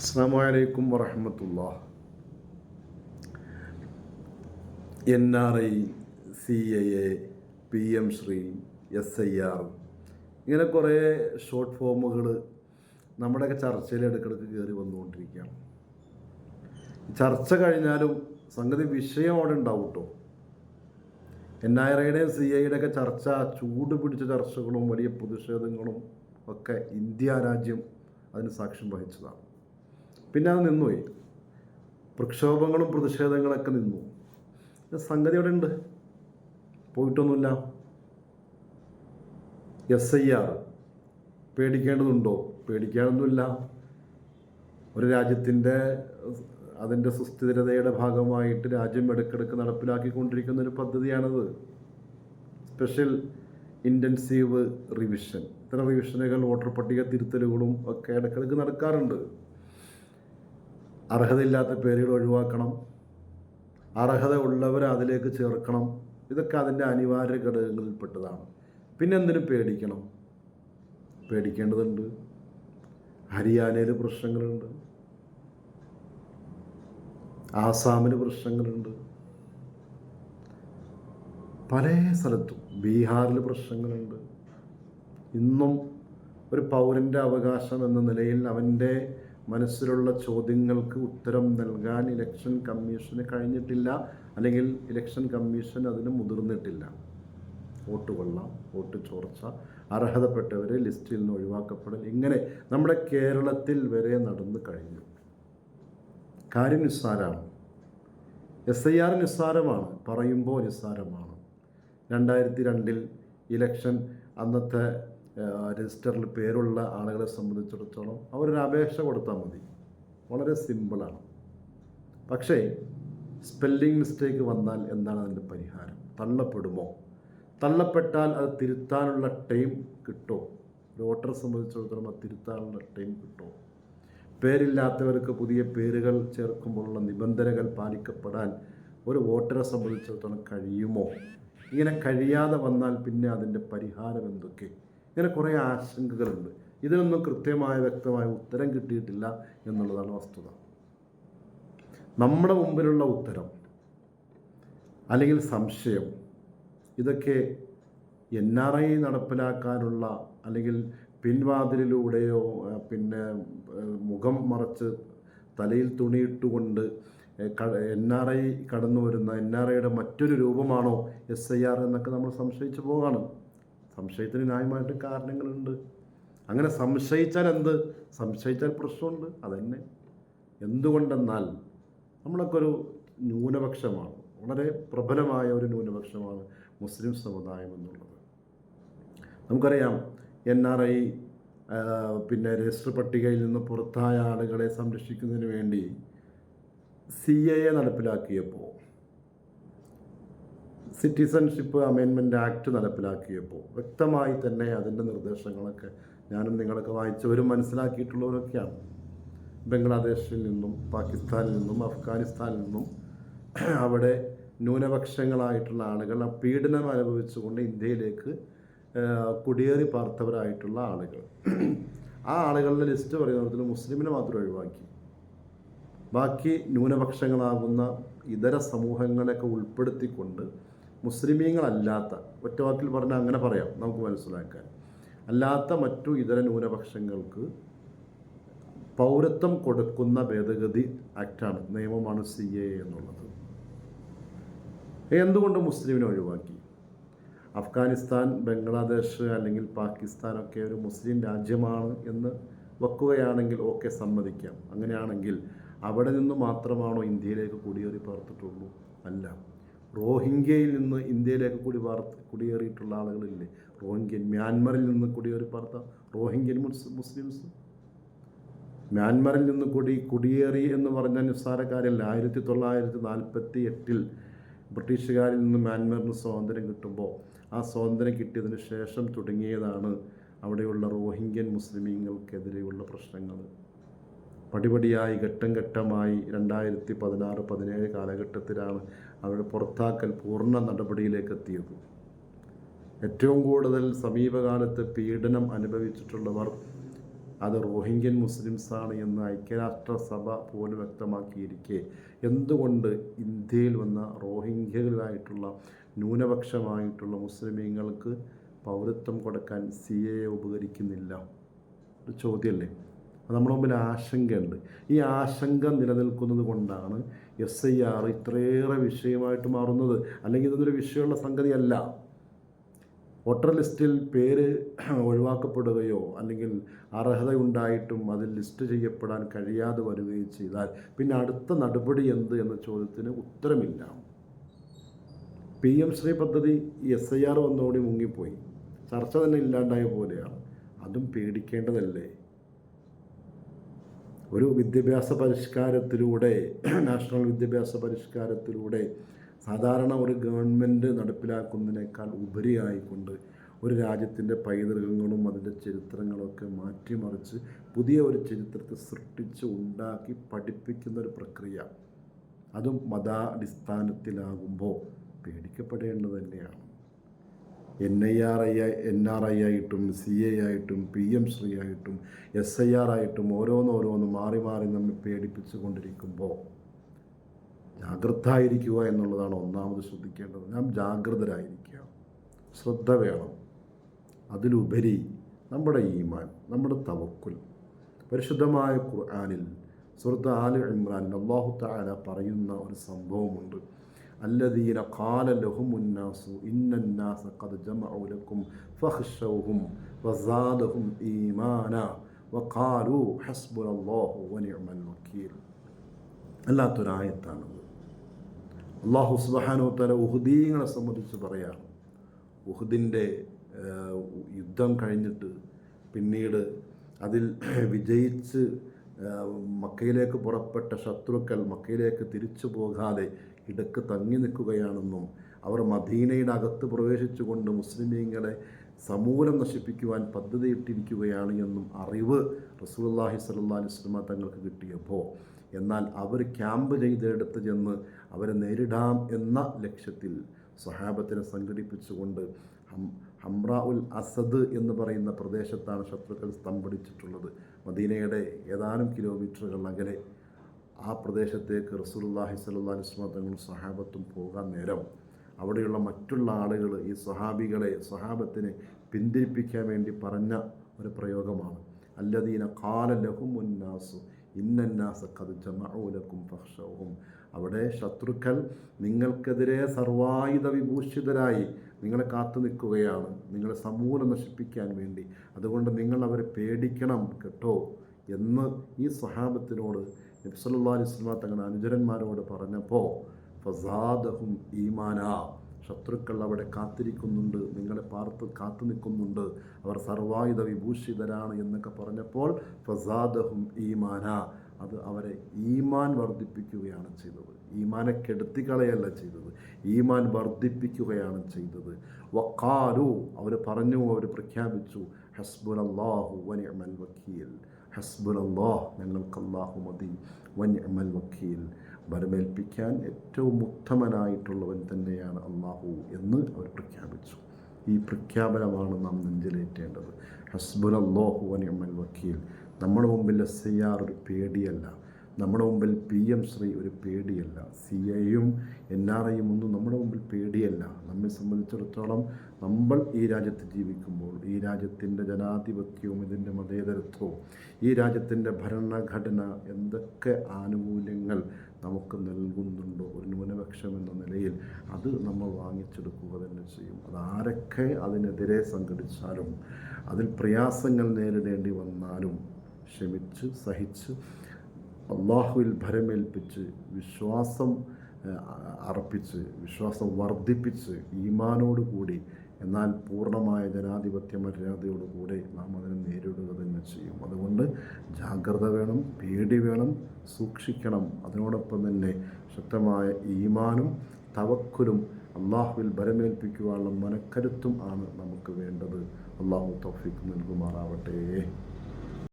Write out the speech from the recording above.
അസ്സാം വലൈക്കും N R I C I A P M Shri S I R ഇങ്ങനെ കുറേ ഷോർട്ട് ഫോമുകൾ നമ്മുടെയൊക്കെ ചർച്ചയിൽ ഇടയ്ക്കിടയ്ക്ക് കയറി വന്നുകൊണ്ടിരിക്കുകയാണ്. ചർച്ച കഴിഞ്ഞാലും സംഗതി വിഷയം അവിടെ ഉണ്ടാവും കേട്ടോ. എൻ ആർ ഐയുടെയും സി ഐയുടെയൊക്കെ ചർച്ച ചൂട് പിടിച്ച ചർച്ചകളും വലിയ പ്രതിഷേധങ്ങളും ഒക്കെ ഇന്ത്യ രാജ്യം അതിന് സാക്ഷ്യം വഹിച്ചതാണ്. പിന്നെ അത് നിന്നുപോയി. പ്രക്ഷോഭങ്ങളും പ്രതിഷേധങ്ങളൊക്കെ നിന്നു. സംഗതി അവിടെ ഉണ്ട് പോയിട്ടൊന്നുമില്ല. എസ് ഐ ആർ പേടിക്കേണ്ടതുണ്ടോ? പേടിക്കാനൊന്നുമില്ല. ഒരു രാജ്യത്തിന്റെ അതിന്റെ സുസ്ഥിരതയുടെ ഭാഗമായിട്ട് രാജ്യം ഇടയ്ക്കിടയ്ക്ക് നടപ്പിലാക്കിക്കൊണ്ടിരിക്കുന്ന ഒരു പദ്ധതിയാണത്. Special intensive revision. ഇത്തരം റിവിഷനുകൾ വോട്ടർ പട്ടിക തിരുത്തലുകളും ഒക്കെ ഇടയ്ക്കിടയ്ക്ക് നടക്കാറുണ്ട്. അർഹതയില്ലാത്ത പേരുകൾ ഒഴിവാക്കണം. അർഹത ഉള്ളവരെ അതിലേക്ക് ചേർക്കണം. ഇതൊക്കെ അതിന്റെ അനിവാര്യ ഘടകങ്ങളിൽപ്പെട്ടതാണ്. പിന്നെ എന്തിനും പേടിക്കണം. പേടിക്കേണ്ടതുണ്ട്. ഹരിയാനയിൽ പ്രശ്നങ്ങളുണ്ട്. ആസാമിൽ പ്രശ്നങ്ങളുണ്ട്. പല സ്ഥലത്തും ബീഹാറിൽ പ്രശ്നങ്ങളുണ്ട്. ഇന്നും ഒരു പൗരന്റെ അവകാശം എന്ന നിലയിൽ അവന്റെ മനസ്സിലുള്ള ചോദ്യങ്ങൾക്ക് ഉത്തരം നൽകാൻ ഇലക്ഷൻ കമ്മീഷന് കഴിഞ്ഞിട്ടില്ല. അല്ലെങ്കിൽ ഇലക്ഷൻ കമ്മീഷൻ അതിന് മുതിർന്നിട്ടില്ല. വോട്ട് കൊള്ളാം വോട്ട് ചോർച്ച അർഹതപ്പെട്ടവരെ ലിസ്റ്റിൽ നിന്ന് ഒഴിവാക്കപ്പെടൽ. ഇങ്ങനെ നമ്മുടെ കേരളത്തിൽ വരെ നടന്നു കഴിഞ്ഞു. കാര്യം നിസ്സാരമാണ്. എസ് ഐ ആർ നിസ്സാരമാണ് പറയുമ്പോൾ നിസ്സാരമാണ്. രണ്ടായിരത്തി രണ്ടിൽ ഇലക്ഷൻ അന്നത്തെ രജിസ്റ്ററിൽ പേരുള്ള ആളുകളെ സംബന്ധിച്ചിടത്തോളം അവരൊരു അപേക്ഷ കൊടുത്താൽ മതി. വളരെ സിമ്പിളാണ്. പക്ഷേ സ്പെല്ലിംഗ് മിസ്റ്റേക്ക് വന്നാൽ എന്താണ് അതിന്റെ പരിഹാരം? തള്ളപ്പെടുമോ? തള്ളപ്പെട്ടാൽ അത് തിരുത്താനുള്ള ടൈം കിട്ടുമോ ഒരു വോട്ടറെ സംബന്ധിച്ചിടത്തോളം അത് തിരുത്താനുള്ള ടൈം കിട്ടുമോ പേരില്ലാത്തവർക്ക് പുതിയ പേരുകൾ ചേർക്കുമ്പോഴുള്ള നിബന്ധനകൾ പാലിക്കപ്പെടാൻ ഒരു വോട്ടറെ സംബന്ധിച്ചിടത്തോളം കഴിയുമോ? ഇങ്ങനെ കഴിയാതെ വന്നാൽ പിന്നെ അതിന്റെ പരിഹാരം എന്തൊക്കെ? ഇങ്ങനെ കുറേ ആശങ്കകളുണ്ട്. ഇതിനൊന്നും കൃത്യമായ വ്യക്തമായ ഉത്തരം കിട്ടിയിട്ടില്ല എന്നുള്ളതാണ് വസ്തുത. നമ്മുടെ മുമ്പിലുള്ള ഉത്തരം അല്ലെങ്കിൽ സംശയം ഇതൊക്കെ എൻ ആർ ഐ നടപ്പിലാക്കാനുള്ള അല്ലെങ്കിൽ പിൻവാതിലിലൂടെയോ പിന്നെ മുഖം മറച്ച് തലയിൽ തുണിയിട്ടുകൊണ്ട് എൻ ആർ ഐ കടന്നു വരുന്ന എൻ ആർ ഐയുടെ മറ്റൊരു രൂപമാണോ എസ് ഐ ആർ എന്നൊക്കെ നമ്മൾ സംശയിച്ചു പോവാണ് സംശയത്തിന് ന്യായമായിട്ട് കാരണങ്ങളുണ്ട്. അങ്ങനെ സംശയിച്ചാൽ എന്ത് സംശയിച്ചാൽ പ്രശ്നമുണ്ട്. അതന്നെ. എന്തുകൊണ്ടെന്നാൽ നമ്മളൊക്കെ ഒരു ന്യൂനപക്ഷമാണ്. വളരെ പ്രബലമായ ഒരു ന്യൂനപക്ഷമാണ് മുസ്ലിം സമുദായം എന്നുള്ളത്. നമുക്കറിയാം എൻ ആർ ഐ പിന്നെ രജിസ്റ്റർ പട്ടികയിൽ നിന്ന് പുറത്തായ ആളുകളെ സംരക്ഷിക്കുന്നതിന് വേണ്ടി സി എ നടപ്പിലാക്കിയപ്പോൾ സിറ്റിസൺഷിപ്പ് അമെൻമെന്റ് ആക്ട് നടപ്പിലാക്കിയപ്പോൾ വ്യക്തമായി തന്നെ അതിന്റെ നിർദ്ദേശങ്ങളൊക്കെ ഞാനും നിങ്ങളൊക്കെ വായിച്ചവരും മനസ്സിലാക്കിയിട്ടുള്ളവരൊക്കെയാണ്. ബംഗ്ലാദേശിൽ നിന്നും പാകിസ്ഥാനിൽ നിന്നും അഫ്ഗാനിസ്ഥാനിൽ നിന്നും അവിടെ ന്യൂനപക്ഷങ്ങളായിട്ടുള്ള ആളുകൾ ആ പീഡനം അനുഭവിച്ചുകൊണ്ട് ഇന്ത്യയിലേക്ക് കുടിയേറി പാർത്തവരായിട്ടുള്ള ആളുകൾ. ആ ആളുകളുടെ ലിസ്റ്റ് പറയുന്നതിൽ മുസ്ലിമിനെ മാത്രം ഒഴിവാക്കി. ബാക്കി ന്യൂനപക്ഷങ്ങളാകുന്ന ഇതര സമൂഹങ്ങളെയൊക്കെ ഉൾപ്പെടുത്തിക്കൊണ്ട് മുസ്ലിമീങ്ങളല്ലാത്ത ഒറ്റ വാക്കിൽ പറഞ്ഞാൽ അങ്ങനെ പറയാം നമുക്ക് മനസ്സിലാക്കാൻ. അല്ലാത്ത മറ്റു ഇതര ന്യൂനപക്ഷങ്ങൾക്ക് പൗരത്വം കൊടുക്കുന്ന ഭേദഗതി ആക്റ്റാണ് നിയമമാണ് സി എ എന്നുള്ളത്. എന്തുകൊണ്ട് മുസ്ലിമിനെ ഒഴിവാക്കി? അഫ്ഗാനിസ്ഥാൻ ബംഗ്ലാദേശ് അല്ലെങ്കിൽ പാകിസ്ഥാനൊക്കെ ഒരു മുസ്ലിം രാജ്യമാണ് എന്ന് വെക്കുകയാണെങ്കിൽ ഓക്കെ സമ്മതിക്കാം. അങ്ങനെയാണെങ്കിൽ അവിടെ നിന്ന് മാത്രമാണോ ഇന്ത്യയിലേക്ക് കുടിയേറി പാർത്തിട്ടുള്ളൂ? അല്ല. റോഹിംഗ്യയിൽ നിന്ന് ഇന്ത്യയിലേക്ക് കൂടി പാർത്ത് കുടിയേറിയിട്ടുള്ള ആളുകളില്ലേ? റോഹിംഗ്യൻ മ്യാൻമറിൽ നിന്ന് കുടിയേറി പാർത്ത റോഹിംഗ്യൻ മുസ്ലിംസ്. മ്യാൻമറിൽ നിന്ന് കൂടി കുടിയേറി എന്ന് പറഞ്ഞ നിസ്സാരക്കാരല്ല. ആയിരത്തി തൊള്ളായിരത്തി നാൽപ്പത്തി എട്ടിൽ ബ്രിട്ടീഷുകാരിൽ നിന്ന് മ്യാൻമറിന് സ്വാതന്ത്ര്യം കിട്ടുമ്പോൾ ആ സ്വാതന്ത്ര്യം കിട്ടിയതിന് ശേഷം തുടങ്ങിയതാണ് അവിടെയുള്ള റോഹിംഗ്യൻ മുസ്ലിമീങ്ങൾക്കെതിരെയുള്ള പ്രശ്നങ്ങൾ. പടിപടിയായി ഘട്ടം ഘട്ടമായി രണ്ടായിരത്തി പതിനാറ് പതിനേഴ് കാലഘട്ടത്തിലാണ് അവരുടെ പുറത്താക്കൽ പൂർണ നടപടിയിലേക്ക് എത്തിയത് ഏറ്റവും കൂടുതൽ സമീപകാലത്ത് പീഡനം അനുഭവിച്ചിട്ടുള്ളവർ അത് റോഹിംഗ്യൻ മുസ്ലിംസാണ് എന്ന് ഐക്യരാഷ്ട്രസഭ പോലും വ്യക്തമാക്കിയിരിക്കെ. എന്തുകൊണ്ട് ഇന്ത്യയിൽ വന്ന റോഹിംഗ്യകളായിട്ടുള്ള ന്യൂനപക്ഷമായിട്ടുള്ള മുസ്ലിമീങ്ങൾക്ക് പൗരത്വം കൊടുക്കാൻ സി എ ഉപകരിക്കുന്നില്ല? ഒരു ചോദ്യമല്ലേ? നമ്മുടെ മുമ്പിൽ ആശങ്കയുണ്ട്. ഈ ആശങ്ക നിലനിൽക്കുന്നത് കൊണ്ടാണ് എസ് ഐ ആർ ഇത്രയേറെ വിഷയമായിട്ട് മാറുന്നത്. അല്ലെങ്കിൽ ഇതൊന്നൊരു വിഷയമുള്ള സംഗതിയല്ല. വോട്ടർ ലിസ്റ്റിൽ പേര് ഒഴിവാക്കപ്പെടുകയോ അല്ലെങ്കിൽ അർഹതയുണ്ടായിട്ടും അതിൽ ലിസ്റ്റ് ചെയ്യപ്പെടാൻ കഴിയാതെ വരികയും ചെയ്താൽ പിന്നെ അടുത്ത നടപടി എന്ത് എന്ന ചോദ്യത്തിന് ഉത്തരമില്ല. പി എം ശ്രീ പദ്ധതി എസ് ഐ ആർ വന്നോടി മുങ്ങിപ്പോയി. ചർച്ച തന്നെ ഇല്ലാണ്ടായ പോലെയാണ്. അതും പേടിക്കേണ്ടതല്ലേ? ഒരു വിദ്യാഭ്യാസ പരിഷ്കാരത്തിലൂടെ നാഷണൽ വിദ്യാഭ്യാസ പരിഷ്കാരത്തിലൂടെ സാധാരണ ഒരു ഗവൺമെന്റ് നടപ്പിലാക്കുന്നതിനേക്കാൾ ഉപരിയായിക്കൊണ്ട് ഒരു രാജ്യത്തിന്റെ പൈതൃകങ്ങളും അതിന്റെ ചരിത്രങ്ങളൊക്കെ മാറ്റിമറിച്ച് പുതിയ ഒരു ചരിത്രത്തെ സൃഷ്ടിച്ച് ഉണ്ടാക്കി പഠിപ്പിക്കുന്ന ഒരു പ്രക്രിയ. അതും മതാടിസ്ഥാനത്തിലാകുമ്പോൾ പേടിക്കപ്പെടേണ്ടത് തന്നെയാണ്. N I R I N R I ആയിട്ടും സി എ ആയിട്ടും പി എം ശ്രീ ആയിട്ടും എസ് ഐ ആർ ആയിട്ടും ഓരോന്നോരോന്ന് മാറി മാറി നമ്മെ പേടിപ്പിച്ചു കൊണ്ടിരിക്കുമ്പോൾ ജാഗ്രതായിരിക്കുക എന്നുള്ളതാണ് ഒന്നാമത് ശ്രദ്ധിക്കേണ്ടത്. നാം ജാഗ്രതരായിരിക്കുക ശ്രദ്ധ വേണം. അതിലുപരി നമ്മുടെ ഈമാൻ നമ്മുടെ തവക്കുൽ പരിശുദ്ധമായ ഖുർആാനിൽ സുഹൃത്ത് ആലി ഇമ്രാൻ അള്ളാഹു താല പറയുന്ന ഒരു സംഭവമുണ്ട്. അല്ലദീന കാലലഹും ഉന്നാസു ഇന്നാസ കത് ജമലക്കും ഫഹ്ഷവും വസാദഹും ഈമാന വഖാലു ഹസ്ബുലല്ലാഹു വനിഅമൽ വക്കീൽ. അല്ലാത്തൊരായത്താണത്. അള്ളാഹു സുബാനോ തല ഉഹുദീങ്ങളെ സംബന്ധിച്ച് പറയാം. ഉഹുദിന്റെ യുദ്ധം കഴിഞ്ഞിട്ട് പിന്നീട് അതിൽ വിജയിച്ച് മക്കയിലേക്ക് പുറപ്പെട്ട ശത്രുക്കൾ മക്കയിലേക്ക് തിരിച്ചു പോകാതെ ഇടയ്ക്ക് തങ്ങി നിൽക്കുകയാണെന്നും അവർ മദീനയുടെ അകത്ത് പ്രവേശിച്ചുകൊണ്ട് മുസ്ലിമീങ്ങളെ സമൂലം നശിപ്പിക്കുവാൻ പദ്ധതിയിട്ടിരിക്കുകയാണ് എന്നും അറിവ് റസൂലുള്ളാഹി സ്വല്ലല്ലാഹി അലൈഹി വസല്ലമ തങ്ങൾക്ക് കിട്ടിയപ്പോൾ. എന്നാൽ അവർ ക്യാമ്പ് ചെയ്തെടുത്ത് ചെന്ന് അവരെ നേരിടാം എന്ന ലക്ഷ്യത്തിൽ സഹാബത്തിനെ സംഘടിപ്പിച്ചുകൊണ്ട് ഹം ഹംറ ഉൽ അസദ് എന്ന് പറയുന്ന പ്രദേശത്താണ് ശത്രുക്കൾ സ്തംഭിച്ചിട്ടുള്ളത് മദീനയുടെ ഏതാനും കിലോമീറ്ററുകൾ അകലെ. ആ പ്രദേശത്തേക്ക് റസൂലുള്ളാഹി സ്വല്ലല്ലാഹി അലൈഹി വസല്ലം തങ്ങളും സഹാബത്തും പോകാൻ നേരം അവിടെയുള്ള മറ്റുള്ള ആളുകൾ ഈ സ്വഹാബികളെ സ്വഹാബത്തിനെ പിന്തിരിപ്പിക്കാൻ വേണ്ടി പറഞ്ഞ ഒരു പ്രയോഗമാണ്. അല്ലദീന കാല ലഹുമുന്നാസു ഇന്നന്നാസ കത് ജമഊലക്കും പക്ഷവും അവിടെ ശത്രുക്കൾ നിങ്ങൾക്കെതിരെ സർവായുധ വിഭൂഷിതരായി നിങ്ങളെ കാത്തു നിൽക്കുകയാണ്. നിങ്ങളെ സമൂലം നശിപ്പിക്കാൻ വേണ്ടി. അതുകൊണ്ട് നിങ്ങൾ അവരെ പേടിക്കണം കേട്ടോ എന്ന് ഈ സ്വഹാബത്തിനോട് നബ്സല്ലാ അലിസ്ലാ തങ്ങളുടെ അനുചരന്മാരോട് പറഞ്ഞപ്പോൾ ഫസാദഹും ഈമാന. ശത്രുക്കൾ അവിടെ കാത്തിരിക്കുന്നുണ്ട് നിങ്ങളെ പാർത്ത് കാത്തു നിൽക്കുന്നുണ്ട്. അവർ സർവായുധ വിഭൂഷിതരാണ് എന്നൊക്കെ പറഞ്ഞപ്പോൾ ഫസാദഹും ഈമാന. അത് അവരെ ഈമാൻ വർദ്ധിപ്പിക്കുകയാണ് ചെയ്തത്. ഈമാനെ കെടുത്തി കളയല്ല ചെയ്തത്. ഈമാൻ വർദ്ധിപ്പിക്കുകയാണ് ചെയ്തത്. വക്കാലു അവർ പറഞ്ഞു അവർ പ്രഖ്യാപിച്ചു ഹസ്ബുൽ അള്ളാഹു വനിഅമൽ വക്കീൽ. അള്ളാഹ് ഞങ്ങൾക്ക് അള്ളാഹു മതി. വനിഅമൽ വക്കീൽ. വരമേൽപ്പിക്കാൻ ഏറ്റവും ഉത്തമനായിട്ടുള്ളവൻ തന്നെയാണ് അള്ളാഹു എന്ന് അവർ പ്രഖ്യാപിച്ചു. ഈ പ്രഖ്യാപനമാണ് നാം നെഞ്ചിലേറ്റേണ്ടത്. ഹസ്ബുൽ അള്ളാഹു വനിഅമൽ വക്കീൽ. നമ്മുടെ മുമ്പിൽ എസ് ഐ ആർ ഒരു പേടിയല്ല. നമ്മുടെ മുമ്പിൽ പി എം ശ്രീ ഒരു പേടിയല്ല. സി ഐയും എൻ ആർ ഐയും ഒന്നും നമ്മുടെ മുമ്പിൽ പേടിയല്ല. നമ്മെ സംബന്ധിച്ചിടത്തോളം നമ്മൾ ഈ രാജ്യത്ത് ജീവിക്കുമ്പോൾ ഈ രാജ്യത്തിന്റെ ജനാധിപത്യവും ഇതിന്റെ മതേതരത്വവും ഈ രാജ്യത്തിന്റെ ഭരണഘടന എന്തൊക്കെ ആനുകൂല്യങ്ങൾ നമുക്ക് നൽകുന്നുണ്ടോ ഒരു ന്യൂനപക്ഷം എന്ന നിലയിൽ അത് നമ്മൾ വാങ്ങിച്ചെടുക്കുക തന്നെ ചെയ്യും. അതാരൊക്കെ അതിനെതിരെ സംഘടിച്ചാലും അതിൽ പ്രയാസങ്ങൾ നേരിടേണ്ടി വന്നാലും ക്ഷമിച്ച് സഹിച്ച് അള്ളാഹുവിൽ ഭരമേൽപ്പിച്ച് വിശ്വാസം അർപ്പിച്ച് വിശ്വാസം വർദ്ധിപ്പിച്ച് ഈമാനോട് കൂടി എന്നാൽ പൂർണമായ ജനാധിപത്യ മര്യാദയോടുകൂടെ നാം അതിനെ നേരിടുക തന്നെ ചെയ്യും. അതുകൊണ്ട് ജാഗ്രത വേണം പേടി വേണം സൂക്ഷിക്കണം. അതിനോടൊപ്പം തന്നെ ശക്തമായ ഈമാനും തവക്കുലും അള്ളാഹുവിൽ ഭരമേൽപ്പിക്കുവാനുള്ള മനക്കരുത്തും ആണ് നമുക്ക് വേണ്ടത്. അള്ളാഹു തൗഫീഖ് നൽകുമാറാവട്ടെ.